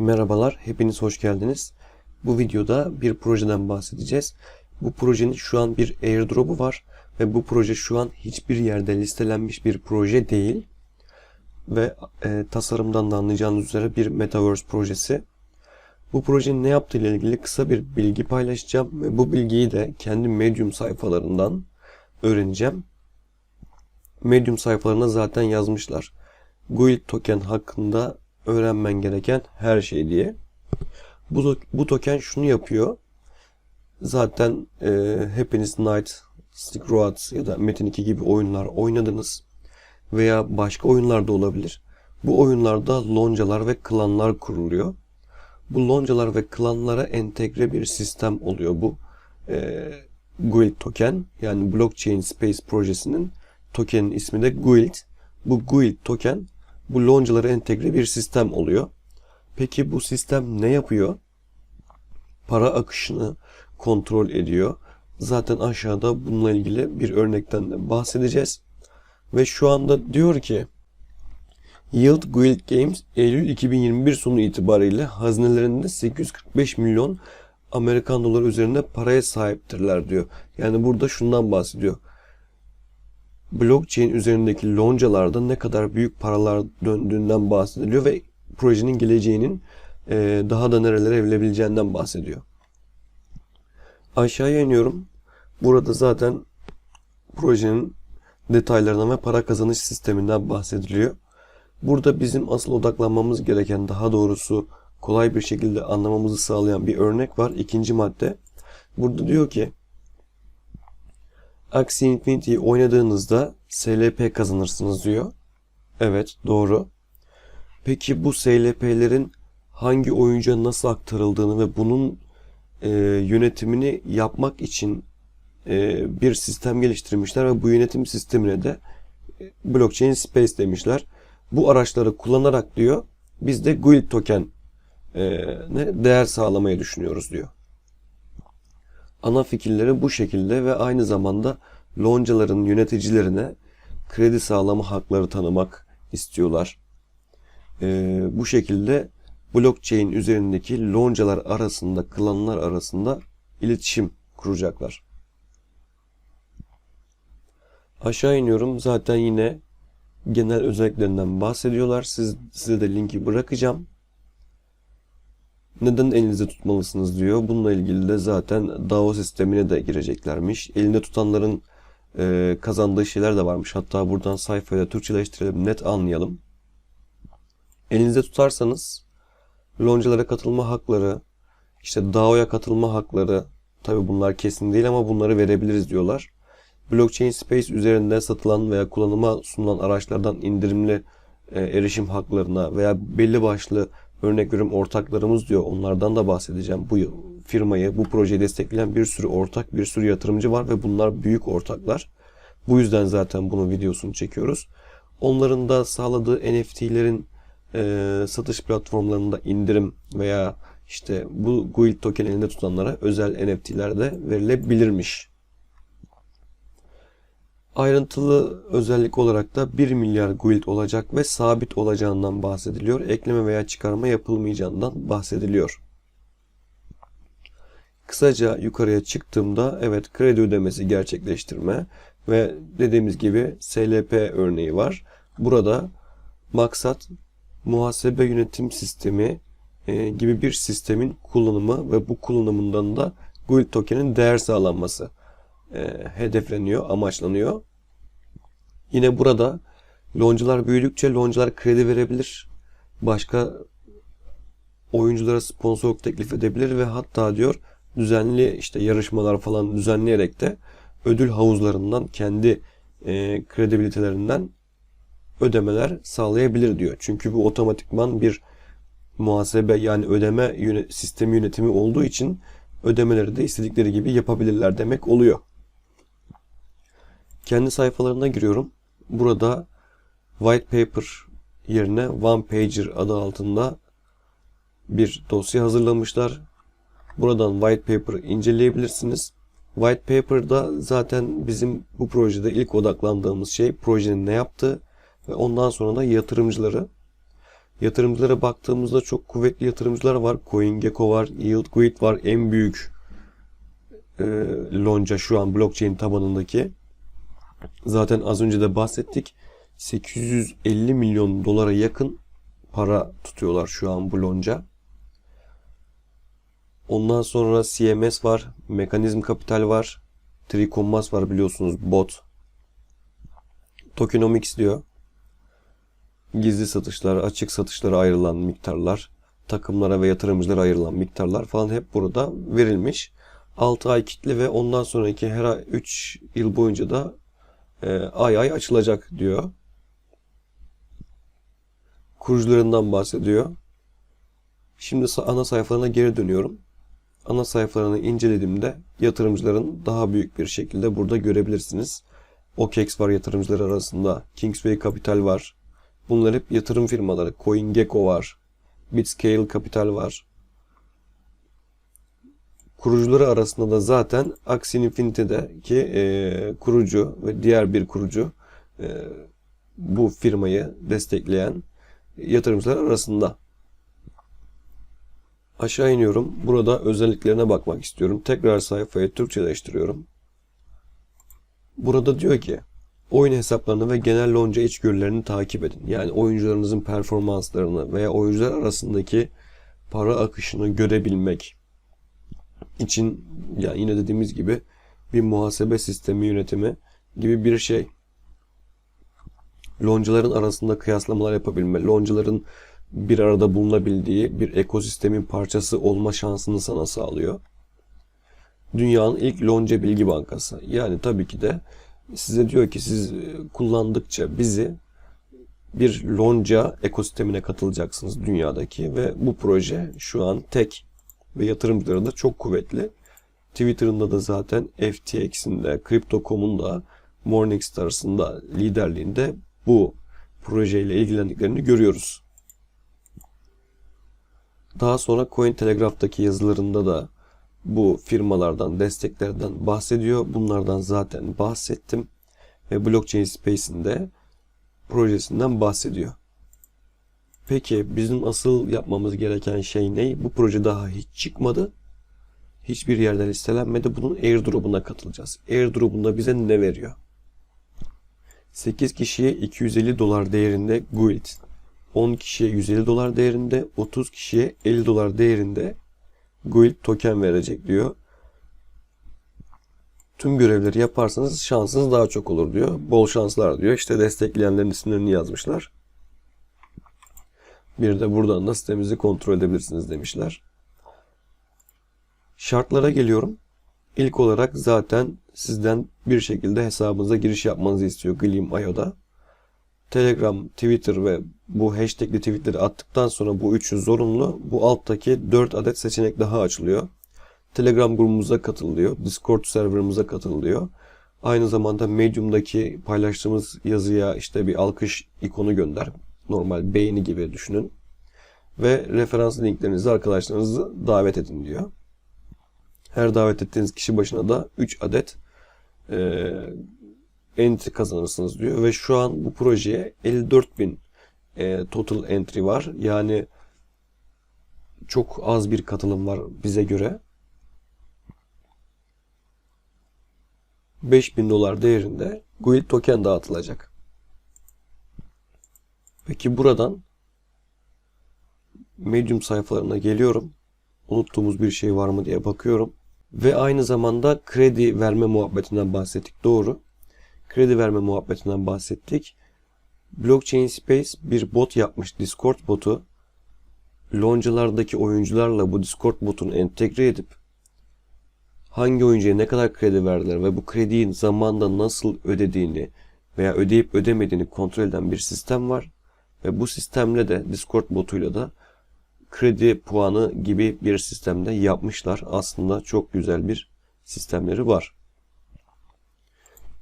Merhabalar, hepiniz hoş geldiniz. Bu videoda bir projeden bahsedeceğiz. Bu projenin şu an bir airdrop'u var ve bu proje şu an hiçbir yerde listelenmiş bir proje değil. Ve e, tasarımdan da anlayacağınız üzere bir Metaverse projesi. Bu projenin ne yaptığı ile ilgili kısa bir bilgi paylaşacağım ve bu bilgiyi de kendi Medium sayfalarından öğreneceğim. Medium sayfalarına zaten yazmışlar. Guild token hakkında öğrenmen gereken her şey diye. Bu, bu token şunu yapıyor. Zaten e, hepiniz Knight, Silk Road ya da Metin 2 gibi oyunlar oynadınız. Veya başka oyunlar da olabilir. Bu oyunlarda loncalar ve klanlar kuruluyor. Bu loncalar ve klanlara entegre bir sistem oluyor bu e, Guild token. Yani Blockchain Space projesinin tokenin ismi de Guild. Bu Guild token bu loncalara entegre bir sistem oluyor. Peki bu sistem ne yapıyor? Para akışını kontrol ediyor. Zaten aşağıda bununla ilgili bir örnekten de bahsedeceğiz. Ve şu anda diyor ki Yield Guild Games Eylül 2021 sonu itibariyle hazinelerinde 845 milyon Amerikan doları üzerinde paraya sahiptirler diyor. Yani burada şundan bahsediyor blockchain üzerindeki loncalarda ne kadar büyük paralar döndüğünden bahsediliyor ve projenin geleceğinin e, daha da nerelere evrilebileceğinden bahsediyor. Aşağıya iniyorum. Burada zaten projenin detaylarından ve para kazanış sisteminden bahsediliyor. Burada bizim asıl odaklanmamız gereken daha doğrusu kolay bir şekilde anlamamızı sağlayan bir örnek var. İkinci madde. Burada diyor ki Axie Infinity'yi oynadığınızda SLP kazanırsınız diyor. Evet doğru. Peki bu SLP'lerin hangi oyuncuya nasıl aktarıldığını ve bunun e, yönetimini yapmak için e, bir sistem geliştirmişler ve bu yönetim sistemine de e, blockchain space demişler. Bu araçları kullanarak diyor biz de guild token e, ne değer sağlamayı düşünüyoruz diyor. Ana fikirleri bu şekilde ve aynı zamanda loncaların yöneticilerine kredi sağlama hakları tanımak istiyorlar. Ee, bu şekilde blockchain üzerindeki loncalar arasında, klanlar arasında iletişim kuracaklar. Aşağı iniyorum. Zaten yine genel özelliklerinden bahsediyorlar. Siz, size de linki bırakacağım. Neden elinizde tutmalısınız diyor. Bununla ilgili de zaten DAO sistemine de gireceklermiş. Elinde tutanların e, kazandığı şeyler de varmış. Hatta buradan sayfayı da Türkçeleştirelim net anlayalım. Elinizde tutarsanız loncalara katılma hakları, işte DAO'ya katılma hakları, tabi bunlar kesin değil ama bunları verebiliriz diyorlar. Blockchain Space üzerinde satılan veya kullanıma sunulan araçlardan indirimli e, erişim haklarına veya belli başlı örnek veriyorum ortaklarımız diyor. Onlardan da bahsedeceğim. Bu firmayı, bu projeyi destekleyen bir sürü ortak, bir sürü yatırımcı var ve bunlar büyük ortaklar. Bu yüzden zaten bunun videosunu çekiyoruz. Onların da sağladığı NFT'lerin e, satış platformlarında indirim veya işte bu Guild token elinde tutanlara özel NFT'ler de verilebilirmiş. Ayrıntılı özellik olarak da 1 milyar guild olacak ve sabit olacağından bahsediliyor. Ekleme veya çıkarma yapılmayacağından bahsediliyor. Kısaca yukarıya çıktığımda evet kredi ödemesi gerçekleştirme ve dediğimiz gibi SLP örneği var. Burada maksat muhasebe yönetim sistemi e, gibi bir sistemin kullanımı ve bu kullanımından da Guild token'in değer sağlanması e, hedefleniyor, amaçlanıyor. Yine burada loncalar büyüdükçe loncalar kredi verebilir. Başka oyunculara sponsorluk teklif edebilir ve hatta diyor düzenli işte yarışmalar falan düzenleyerek de ödül havuzlarından kendi e, kredibilitelerinden ödemeler sağlayabilir diyor. Çünkü bu otomatikman bir muhasebe yani ödeme yönet sistemi yönetimi olduğu için ödemeleri de istedikleri gibi yapabilirler demek oluyor. Kendi sayfalarına giriyorum. Burada white paper yerine one pager adı altında bir dosya hazırlamışlar. Buradan white paper inceleyebilirsiniz. White paper'da zaten bizim bu projede ilk odaklandığımız şey projenin ne yaptığı ve ondan sonra da yatırımcıları. Yatırımcılara baktığımızda çok kuvvetli yatırımcılar var. CoinGecko var, YieldGuid var. En büyük e, lonca şu an blockchain tabanındaki. Zaten az önce de bahsettik. 850 milyon dolara yakın para tutuyorlar şu an bu lonca. Ondan sonra CMS var, Mekanizm Kapital var, Tricomas var biliyorsunuz bot. Tokenomics diyor. Gizli satışlar, açık satışlara ayrılan miktarlar, takımlara ve yatırımcılara ayrılan miktarlar falan hep burada verilmiş. 6 ay kitli ve ondan sonraki her ay 3 yıl boyunca da e, ay ay açılacak diyor. Kurucularından bahsediyor. Şimdi ana sayfalarına geri dönüyorum. Ana sayfalarını incelediğimde yatırımcıların daha büyük bir şekilde burada görebilirsiniz. OKEX var yatırımcılar arasında. Kingsway Capital var. Bunlar hep yatırım firmaları. CoinGecko var. Bitscale Capital var. Kurucuları arasında da zaten Axie Infinity'deki e, kurucu ve diğer bir kurucu e, bu firmayı destekleyen yatırımcılar arasında. Aşağı iniyorum. Burada özelliklerine bakmak istiyorum. Tekrar sayfayı Türkçeleştiriyorum. Burada diyor ki oyun hesaplarını ve genel lonca içgörülerini takip edin. Yani oyuncularınızın performanslarını veya oyuncular arasındaki para akışını görebilmek için yani yine dediğimiz gibi bir muhasebe sistemi yönetimi gibi bir şey. Loncaların arasında kıyaslamalar yapabilme, loncaların bir arada bulunabildiği bir ekosistemin parçası olma şansını sana sağlıyor. Dünyanın ilk lonca bilgi bankası. Yani tabii ki de size diyor ki siz kullandıkça bizi bir lonca ekosistemine katılacaksınız dünyadaki ve bu proje şu an tek ve yatırımcıları da çok kuvvetli. Twitter'ında da zaten FTX'in de Crypto.com'un da Morningstar'sın da liderliğinde bu projeyle ilgilendiklerini görüyoruz. Daha sonra Cointelegraph'taki yazılarında da bu firmalardan, desteklerden bahsediyor. Bunlardan zaten bahsettim. Ve Blockchain Space'in de projesinden bahsediyor. Peki bizim asıl yapmamız gereken şey ne? Bu proje daha hiç çıkmadı. Hiçbir yerden listelenmedi. Bunun airdrop'una katılacağız. Airdrop'unda bize ne veriyor? 8 kişiye 250 dolar değerinde GUID 10 kişiye 150 dolar değerinde, 30 kişiye 50 dolar değerinde Guild token verecek diyor. Tüm görevleri yaparsanız şansınız daha çok olur diyor. Bol şanslar diyor. İşte destekleyenlerin isimlerini yazmışlar. Bir de buradan da sitemizi kontrol edebilirsiniz demişler. Şartlara geliyorum. İlk olarak zaten sizden bir şekilde hesabınıza giriş yapmanızı istiyor Gleam.io'da. Telegram, Twitter ve bu hashtagli tweetleri attıktan sonra bu üçü zorunlu. Bu alttaki 4 adet seçenek daha açılıyor. Telegram grubumuza katılıyor. Discord serverımıza katılıyor. Aynı zamanda Medium'daki paylaştığımız yazıya işte bir alkış ikonu gönder. Normal beğeni gibi düşünün. Ve referans linklerinizi arkadaşlarınızı davet edin diyor. Her davet ettiğiniz kişi başına da 3 adet e, entry kazanırsınız diyor. Ve şu an bu projeye 54 bin e, total entry var. Yani çok az bir katılım var bize göre. 5000 dolar değerinde Guild token dağıtılacak. Peki buradan Medium sayfalarına geliyorum. Unuttuğumuz bir şey var mı diye bakıyorum. Ve aynı zamanda kredi verme muhabbetinden bahsettik. Doğru kredi verme muhabbetinden bahsettik. Blockchain Space bir bot yapmış Discord botu. Loncalardaki oyuncularla bu Discord botunu entegre edip hangi oyuncuya ne kadar kredi verdiler ve bu krediyi zamanda nasıl ödediğini veya ödeyip ödemediğini kontrol eden bir sistem var. Ve bu sistemle de Discord botuyla da kredi puanı gibi bir sistemde yapmışlar. Aslında çok güzel bir sistemleri var.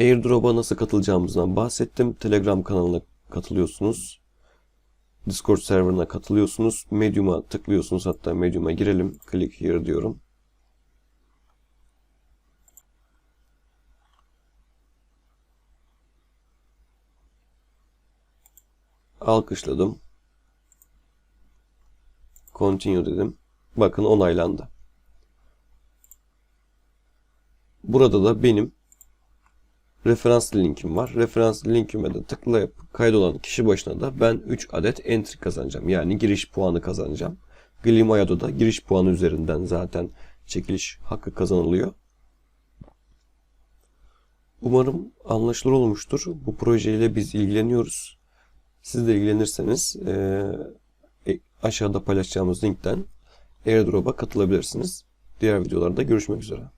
Airdrop'a nasıl katılacağımızdan bahsettim. Telegram kanalına katılıyorsunuz. Discord serverına katılıyorsunuz. Medium'a tıklıyorsunuz. Hatta Medium'a girelim. Click here diyorum. Alkışladım. Continue dedim. Bakın onaylandı. Burada da benim referans linkim var. Referans linkime de tıklayıp kaydolan kişi başına da ben 3 adet entry kazanacağım. Yani giriş puanı kazanacağım. Glimayado'da da giriş puanı üzerinden zaten çekiliş hakkı kazanılıyor. Umarım anlaşılır olmuştur. Bu projeyle biz ilgileniyoruz. Siz de ilgilenirseniz e, aşağıda paylaşacağımız linkten airdrop'a katılabilirsiniz. Diğer videolarda görüşmek üzere.